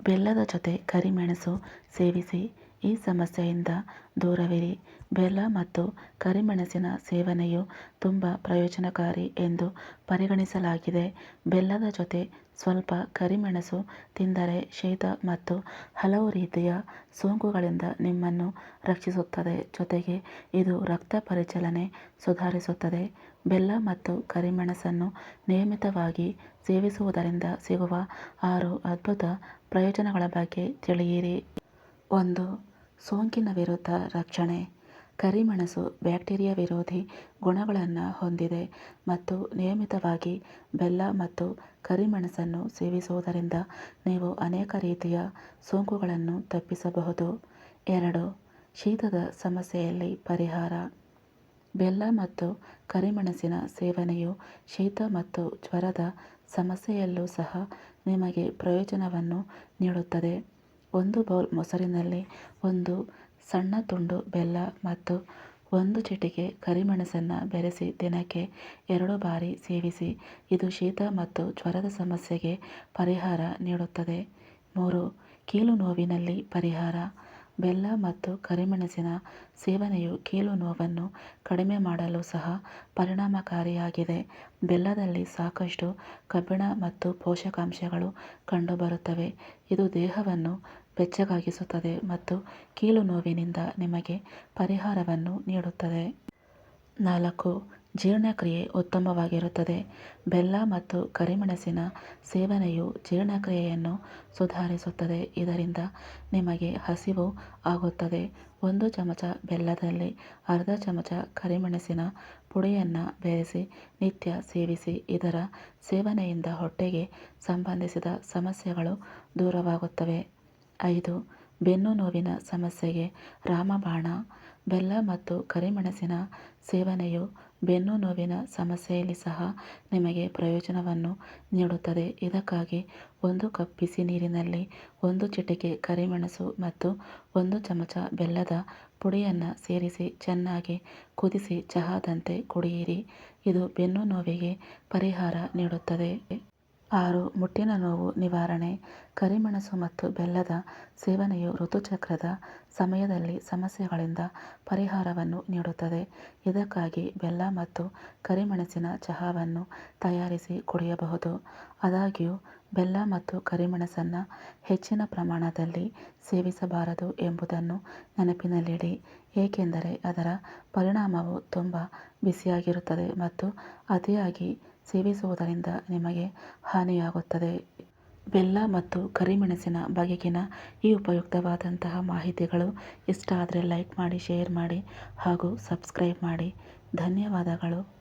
ಬೆಲ್ಲದ ಜೊತೆ ಕರಿಮೆಣಸು ಸೇವಿಸಿ ಈ ಸಮಸ್ಯೆಯಿಂದ ದೂರವಿರಿ. ಬೆಲ್ಲ ಮತ್ತು ಕರಿಮೆಣಸಿನ ಸೇವನೆಯು ತುಂಬ ಪ್ರಯೋಜನಕಾರಿ ಎಂದು ಪರಿಗಣಿಸಲಾಗಿದೆ. ಬೆಲ್ಲದ ಜೊತೆ ಸ್ವಲ್ಪ ಕರಿಮೆಣಸು ತಿಂದರೆ ಶೀತ ಮತ್ತು ಹಲವು ರೀತಿಯ ಸೋಂಕುಗಳಿಂದ ನಿಮ್ಮನ್ನು ರಕ್ಷಿಸುತ್ತದೆ. ಜೊತೆಗೆ ಇದು ರಕ್ತ ಪರಿಚಲನೆ ಸುಧಾರಿಸುತ್ತದೆ. ಬೆಲ್ಲ ಮತ್ತು ಕರಿಮೆಣಸನ್ನು ನಿಯಮಿತವಾಗಿ ಸೇವಿಸುವುದರಿಂದ ಸಿಗುವ ಆರು ಅದ್ಭುತ ಪ್ರಯೋಜನಗಳ ಬಗ್ಗೆ ತಿಳಿಯಿರಿ. ಒಂದು ಸೋಂಕಿನ ವಿರುದ್ಧ ರಕ್ಷಣೆ, ಕರಿಮೆಣಸು, ಬ್ಯಾಕ್ಟೀರಿಯಾ ವಿರೋಧಿ ಗುಣಗಳನ್ನು ಹೊಂದಿದೆ ಮತ್ತು ನಿಯಮಿತವಾಗಿ ಬೆಲ್ಲ ಮತ್ತು ಕರಿಮೆಣಸನ್ನು ಸೇವಿಸುವುದರಿಂದ ನೀವು ಅನೇಕ ರೀತಿಯ ಸೋಂಕುಗಳನ್ನು ತಪ್ಪಿಸಬಹುದು. ಎರಡು, ಶೀತದ ಸಮಸ್ಯೆಯಲ್ಲಿ ಪರಿಹಾರ. ಬೆಲ್ಲ ಮತ್ತು ಕರಿಮೆಣಸಿನ ಸೇವನೆಯು ಶೀತ ಮತ್ತು ಜ್ವರದ ಸಮಸ್ಯೆಯಲ್ಲೂ ಸಹ ನಿಮಗೆ ಪ್ರಯೋಜನವನ್ನು ನೀಡುತ್ತದೆ. ಒಂದು ಬೌಲ್ ಮೊಸರಿನಲ್ಲಿ ಒಂದು ಸಣ್ಣ ತುಂಡು ಬೆಲ್ಲ ಮತ್ತು ಒಂದು ಚಿಟಿಕೆ ಕರಿಮೆಣಸನ್ನು ಬೆರೆಸಿ ದಿನಕ್ಕೆ ಎರಡು ಬಾರಿ ಸೇವಿಸಿ, ಇದು ಶೀತ ಮತ್ತು ಜ್ವರದ ಸಮಸ್ಯೆಗೆ ಪರಿಹಾರ ನೀಡುತ್ತದೆ. ಮೂರು ಕೀಲು ನೋವಿನಲ್ಲಿ ಪರಿಹಾರ. ಬೆಲ್ಲ ಮತ್ತು ಕರಿಮೆಣಸಿನ ಸೇವನೆಯು ಕೀಲು ನೋವನ್ನು ಕಡಿಮೆ ಮಾಡಲು ಸಹ ಪರಿಣಾಮಕಾರಿಯಾಗಿದೆ. ಬೆಲ್ಲದಲ್ಲಿ ಸಾಕಷ್ಟು ಕಬ್ಬಿಣ ಮತ್ತು ಪೋಷಕಾಂಶಗಳು ಕಂಡುಬರುತ್ತವೆ. ಇದು ದೇಹವನ್ನು ಬೆಚ್ಚಗಾಗಿಸುತ್ತದೆ ಮತ್ತು ಕೀಲು ನೋವಿನಿಂದ ನಿಮಗೆ ಪರಿಹಾರವನ್ನು ನೀಡುತ್ತದೆ. ನಾಲ್ಕು ಜೀರ್ಣಕ್ರಿಯೆ ಉತ್ತಮವಾಗಿರುತ್ತದೆ. ಬೆಲ್ಲ ಮತ್ತು ಕರಿಮೆಣಸಿನ ಸೇವನೆಯು ಜೀರ್ಣಕ್ರಿಯೆಯನ್ನು ಸುಧಾರಿಸುತ್ತದೆ. ಇದರಿಂದ ನಿಮಗೆ ಹಸಿವು ಆಗುತ್ತದೆ. ಒಂದು ಚಮಚ ಬೆಲ್ಲದಲ್ಲಿ ಅರ್ಧ ಚಮಚ ಕರಿಮೆಣಸಿನ ಪುಡಿಯನ್ನು ಬೆರೆಸಿ ನಿತ್ಯ ಸೇವಿಸಿ, ಇದರ ಸೇವನೆಯಿಂದ ಹೊಟ್ಟೆಗೆ ಸಂಬಂಧಿಸಿದ ಸಮಸ್ಯೆಗಳು ದೂರವಾಗುತ್ತವೆ. ಐದು ಬೆನ್ನು ನೋವಿನ ಸಮಸ್ಯೆಗೆ ರಾಮಬಾಣ, ಬೆಲ್ಲ ಮತ್ತು ಕರಿಮೆಣಸಿನ ಸೇವನೆಯು ಬೆನ್ನು ನೋವಿನ ಸಮಸ್ಯೆಯಲ್ಲಿ ಸಹ ನಿಮಗೆ ಪ್ರಯೋಜನವನ್ನು ನೀಡುತ್ತದೆ. ಇದಕ್ಕಾಗಿ ಒಂದು ಕಪ್ ಬಿಸಿ ನೀರಿನಲ್ಲಿ ಒಂದು ಚಿಟಿಕೆ ಕರಿಮೆಣಸು ಮತ್ತು ಒಂದು ಚಮಚ ಬೆಲ್ಲದ ಪುಡಿಯನ್ನು ಸೇರಿಸಿ ಚೆನ್ನಾಗಿ ಕುದಿಸಿ ಚಹಾದಂತೆ ಕುಡಿಯಿರಿ. ಇದು ಬೆನ್ನು ನೋವಿಗೆ ಪರಿಹಾರ ನೀಡುತ್ತದೆ. ಆರು, ಮುಟ್ಟಿನ ನೋವು, ನಿವಾರಣೆ, ಕರಿಮೆಣಸು ಮತ್ತು ಬೆಲ್ಲದ ಸೇವನೆಯು ಋತುಚಕ್ರದ ಸಮಯದಲ್ಲಿ ಸಮಸ್ಯೆಗಳಿಂದ ಪರಿಹಾರವನ್ನು ನೀಡುತ್ತದೆ. ಇದಕ್ಕಾಗಿ ಬೆಲ್ಲ ಮತ್ತು ಕರಿಮೆಣಸಿನ ಚಹಾವನ್ನು ತಯಾರಿಸಿ ಕುಡಿಯಬಹುದು. ಆದಾಗ್ಯೂ, ಬೆಲ್ಲ ಮತ್ತು ಕರಿಮೆಣಸನ್ನು ಹೆಚ್ಚಿನ ಪ್ರಮಾಣದಲ್ಲಿ ಸೇವಿಸಬಾರದು ಎಂಬುದನ್ನು ನೆನಪಿನಲ್ಲಿಡಿ, ಏಕೆಂದರೆ ಅದರ ಪರಿಣಾಮವು ತುಂಬ ಬಿಸಿಯಾಗಿರುತ್ತದೆ ಮತ್ತು ಅತಿಯಾಗಿ ಸೇವಿಸುವುದರಿಂದ ನಿಮಗೆ ಹಾನಿಯಾಗುತ್ತದೆ. ಬೆಲ್ಲ ಮತ್ತು ಕರಿಮೆಣಸಿನ ಬಗೆಗಿನ ಈ ಉಪಯುಕ್ತವಾದಂತಹ ಮಾಹಿತಿಗಳು ಇಷ್ಟ ಆದರೆ ಲೈಕ್ ಮಾಡಿ, ಶೇರ್ ಮಾಡಿ ಹಾಗೂ ಸಬ್ಸ್ಕ್ರೈಬ್ ಮಾಡಿ. ಧನ್ಯವಾದಗಳು.